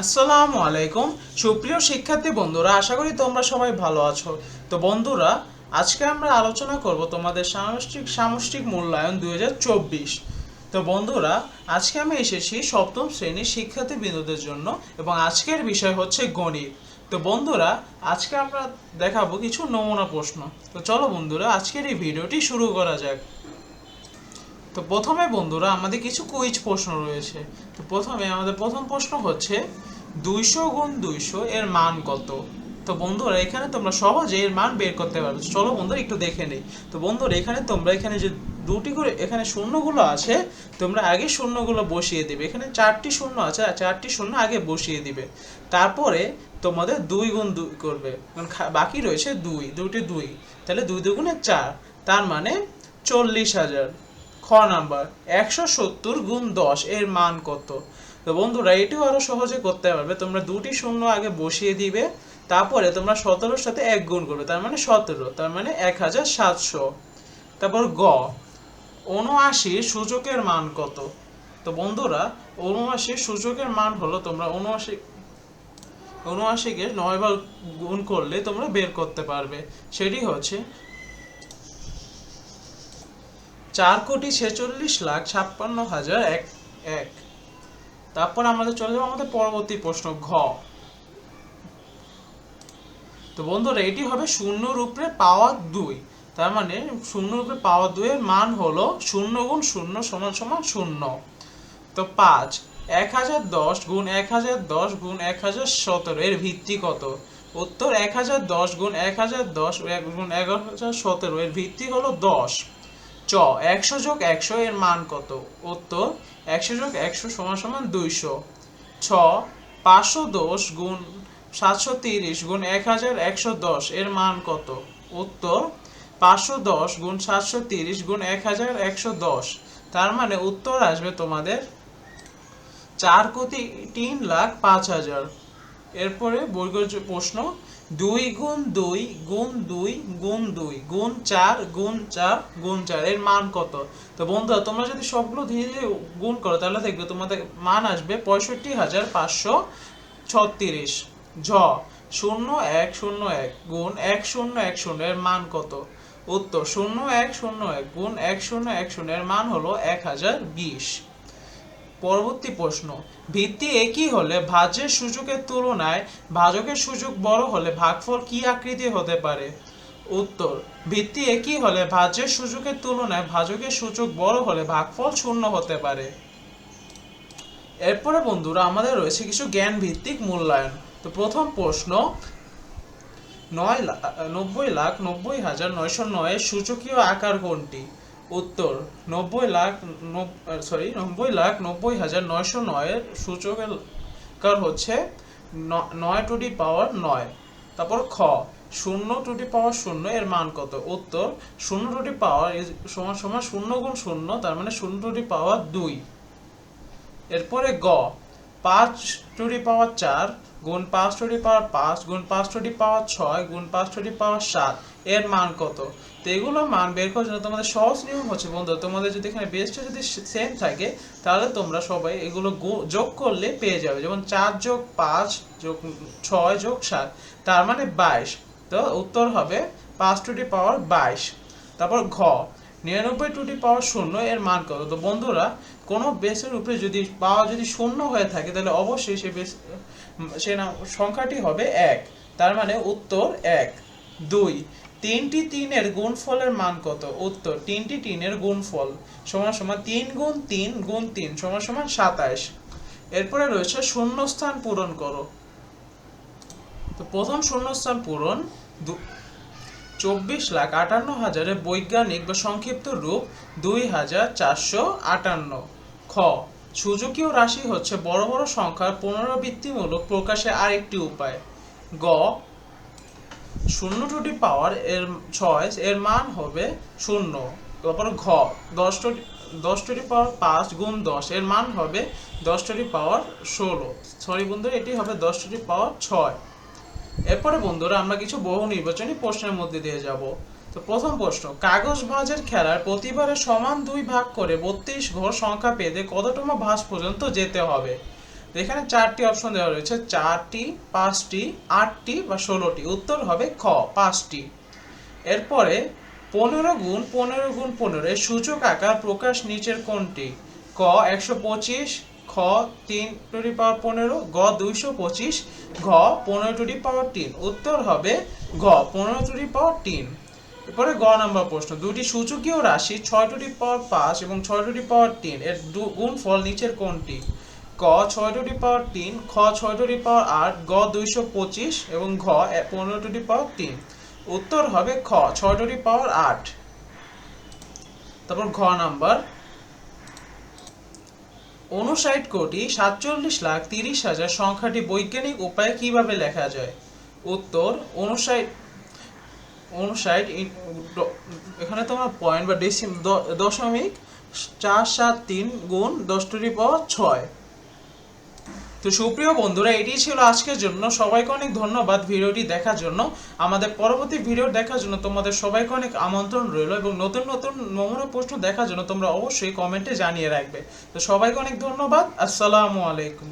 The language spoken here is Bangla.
আসসালামু আলাইকুম। সুপ্রিয় শিক্ষার্থী বন্ধুরা, আশা করি তোমরা সবাই ভালো আছো। তো বন্ধুরা, আজকে আমরা আলোচনা করব তোমাদের সামষ্টিক সামষ্টিক মূল্যায়ন দু হাজার চব্বিশ। তো বন্ধুরা, আজকে আমি এসেছি সপ্তম শ্রেণির শিক্ষার্থী বিন্দুদের জন্য এবং আজকের বিষয় হচ্ছে গণিত। তো বন্ধুরা, আজকে আমরা দেখাবো কিছু নমুনা প্রশ্ন। তো চলো বন্ধুরা, আজকের এই ভিডিওটি শুরু করা যাক। তো প্রথমে বন্ধুরা আমাদের কিছু কুইজ প্রশ্ন রয়েছে। তো প্রথমে আমাদের প্রথম প্রশ্ন হচ্ছে, দুইশো গুণ দুইশো এর মান কত? তো বন্ধুরা, এখানে তোমরা সহজে এর মান বের করতে পারবে। চলো বন্ধুরা, একটু দেখে নেই। তো বন্ধুরা, এখানে তোমরা এখানে যে দুটি করে, এখানে শূন্যগুলো আছে, তোমরা আগে শূন্যগুলো বসিয়ে দিবে। এখানে চারটি শূন্য আছে, আর চারটি শূন্য আগে বসিয়ে দিবে। তারপরে তোমাদের দুই গুণ দুই করবে। বাকি রয়েছে দুই দুটি দুই। তাহলে দুই দুগুণে চার, তার মানে চল্লিশ হাজার। খ নাম্বার, একশো সত্তর গুণ দশ, এর মান কত? তো বন্ধুরা, এটিও আরও সহজে করতে পারবে। তোমরা দুটি শূন্য আগে বসিয়ে দিবে, তারপরে তোমরা সতেরোর সাথে এক গুণ করবে, তার মানে সতেরো, তার মানে এক হাজার সাতশো। তারপর গ উনআশির সূচকের মান কত? তো বন্ধুরা উনআশির সূচকের মান হলো তোমরা উনআশি উনআশিকে নয় বার গুণ করলে তোমরা বের করতে পারবে। সেটি হচ্ছে চার কোটি ছেচল্লিশ লাখ ছাপ্পান্ন হাজার এক এক। তারপর আমাদের চলে যাব আমাদের পরবর্তী প্রশ্ন, ঘ। তো বন্ধুরা, এটি হবে শূন্য রূপে পাওয়া দুই। তার মানে শূন্য রূপে পাওয়া দুইয়ের মান হলো শূন্য গুণ শূন্য সমান সমান শূন্য। তো পাঁচ, এক হাজার দশ গুণ এক হাজার দশ গুণ এক হাজার সতেরো, এর ভিত্তি কত? উত্তর, এক হাজার দশ গুণ এক হাজার দশ গুণ এগারো হাজার সতেরো, এর ভিত্তি হলো দশ। চ, একশো যোগ একশো এর মান কত? উত্তর, একশো যোগ একশো সমান সমান দুইশো। ছ, পাঁচশো দশ গুণ সাতশো তিরিশ গুণ এক হাজার একশো দশ এর মান কত? উত্তর, পাঁচশো দশ গুণ সাতশো তিরিশ গুণ এক হাজার একশো দশ। তার মানে উত্তর আসবে তোমাদের চার কোটি তিন লাখ পাঁচ হাজার। এরপরে বর্গের প্রশ্ন দুই গুণ দুই গুণ দুই গুণ দুই গুণ চার গুণ চার গুণ চার, এর মান কত? তো বন্ধুরা, তোমরা যদি সবগুলো ধীরে ধীরে গুণ করো, তাহলে দেখবে তোমাদের মান আসবে পঁয়ষট্টি হাজার পাঁচশো ছত্রিশ। ঝ, শূন্য এক শূন্য এক গুণ এক শূন্য এক শূন্য, এর মান কত? উত্তর, শূন্য এক শূন্য এক গুণ এক শূন্য এক শূন্য, এর মান হলো এক হাজার বিশ। পরবর্তী প্রশ্ন, ভিত্তি একই হলে ভাজ্যের সূচকের তুলনায় ভাজকের সূচক বড় হলে ভাগফল কি আকৃতি হতে পারে? উত্তর, ভিত্তি একই হলে ভাজ্যের সূচকের তুলনায় ভাজকের সূচক বড় হলে ভাগফল শূন্য হতে পারে। এরপরে বন্ধুরা, আমাদের রয়েছে কিছু জ্ঞান ভিত্তিক মূল্যায়ন। তো প্রথম প্রশ্ন, নয় নব্বই লাখ নব্বই হাজার নয়শো নয়ের সূচকীয় আকার কোনটি? উত্তর, নব্বই লাখ সরি নব্বই লাখ নব্বই হাজার নয়শো নয়ের সূচকের আকার হচ্ছে? নয় টু ডি পাওয়ার নয়। তারপর খ, শূন্য টু ডি পাওয়ার শূন্য এর মান কত? উত্তর, শূন্য টু ডি পাওয়ার সমান সমান শূন্য গুণ শূন্য, তার মানে শূন্য টু ডি পাওয়ার দুই। এরপরে গ, পাঁচ টু দি পাওয়ার চার গুণ পাঁচ টু দি পাওয়ার পাঁচ গুণ পাঁচ টু দি পাওয়ার ছয় গুণ পাঁচ টু দি পাওয়ার সাত, এর মান কত? তো এগুলো মান বের করার জন্য তোমাদের সহজ নিয়ম হচ্ছে, বন্ধু, তোমাদের যদি এখানে বেসটা যদি সেম থাকে, তাহলে তোমরা সবাই এগুলো যোগ করলে পেয়ে যাবে। যেমন চার যোগ পাঁচ যোগ ছয় যোগ সাত, তার মানে বাইশ। তো উত্তর হবে পাঁচ টু দি পাওয়ার বাইশ। তারপর ঘ, নিরানব্বই টু দি পাওয়ার শূন্য এর মান কত? তো বন্ধুরা, কোনো বেসের উপরে যদি পাওয়া যদি শূন্য হয়ে থাকে, তাহলে অবশ্যই সে বেস সে সংখ্যাটি হবে এক। তার মানে উত্তর এক। দুই তিনটি তিনের গুণফলের মান কত? উত্তর, তিনটি তিনের গুণফল সমান সমান তিন গুণ তিন গুণ তিন সমান সমান সাতাইশ। এরপরে রয়েছে শূন্যস্থান পূরণ করো। তো প্রথম শূন্যস্থান পূরণ চব্বিশ লাখ আটান্ন হাজারের বৈজ্ঞানিক বা সংক্ষিপ্ত রূপ দুই হাজার চারশো আটান্ন। খ সূচকীয় রাশি হচ্ছে বড় বড় সংখ্যার পুনরাবৃত্তিমূলক প্রকাশের আরেকটি উপায়। গ শূন্য টুটি পাওয়ার এর ছয় এর মান হবে শূন্য। তারপর ঘ, দশ টুটি দশ টুটি পাওয়ার পাঁচ গুণ দশ, এর মান হবে দশ টুটি পাওয়ার ষোলো। সরি বন্ধুরা, এটি হবে দশ টুটি পাওয়ার ছয়। এরপরে বন্ধুরা, আমরা কিছু বহু নির্বাচনী প্রশ্নের মধ্যে দিয়ে যাব। তো প্রথম প্রশ্ন, কাগজ ভাঁজের খেলার প্রতিবারে সমান দুই ভাগ করে বত্রিশ ঘর সংখ্যা পেতে কততম ভাঁজ পর্যন্ত যেতে হবে? এখানে চারটি অপশন দেওয়া রয়েছে, চারটি, পাঁচটি, আটটি বা ষোলোটি। উত্তর হবে খ, পাঁচটি। এরপরে পনেরো গুণ পনেরো গুণ পনেরো, এর সূচক আকার প্রকাশ নিচের কোনটি? ক একশো পঁচিশ, খ তিন টু পাওয়ার পনেরো, গ দুইশো পঁচিশ, ঘ পনেরো টু পাওয়ার তিন। উত্তর হবে ঘ পনেরো টু পাওয়ার তিন। এরপরে গ নাম্বার প্রশ্ন দুটি সূচকীয় রাশি ছয় টু পাওয়ার পাঁচ এবং ছয় টু পাওয়ার তিন, এর দু- গুণফল নিচের কোনটি? ক ছয় টু পাওয়ার তিন, খ ছয় টু পাওয়ার আট, গ দুইশো পঁচিশ এবং ঘ পনেরো টু পাওয়ার তিন। উত্তর হবে খ, ছয় টু পাওয়ার আট। তারপর ঘ নাম্বার। উনষাট কোটি সাতচল্লিশ লাখ তিরিশ হাজার সংখ্যাটি বৈজ্ঞানিক উপায়ে কীভাবে লেখা যায়? উত্তর, উনষাট উনষাট এখানে তোমার পয়েন্ট বা দশমিক চার সাত তিন গুণ দশ টু পাওয়ার ছয়। তো সুপ্রিয় বন্ধুরা এটি ছিল আজকের জন্য। সবাইকে অনেক ধন্যবাদ ভিডিওটি দেখার জন্য। আমাদের পরবর্তী ভিডিও দেখার জন্য তোমাদের সবাইকে অনেক আমন্ত্রণ রইল এবং নতুন নতুন নমুনা প্রশ্ন দেখার জন্য তোমরা অবশ্যই কমেন্টে জানিয়ে রাখবে। তো সবাইকে অনেক ধন্যবাদ। আসসালামু আলাইকুম।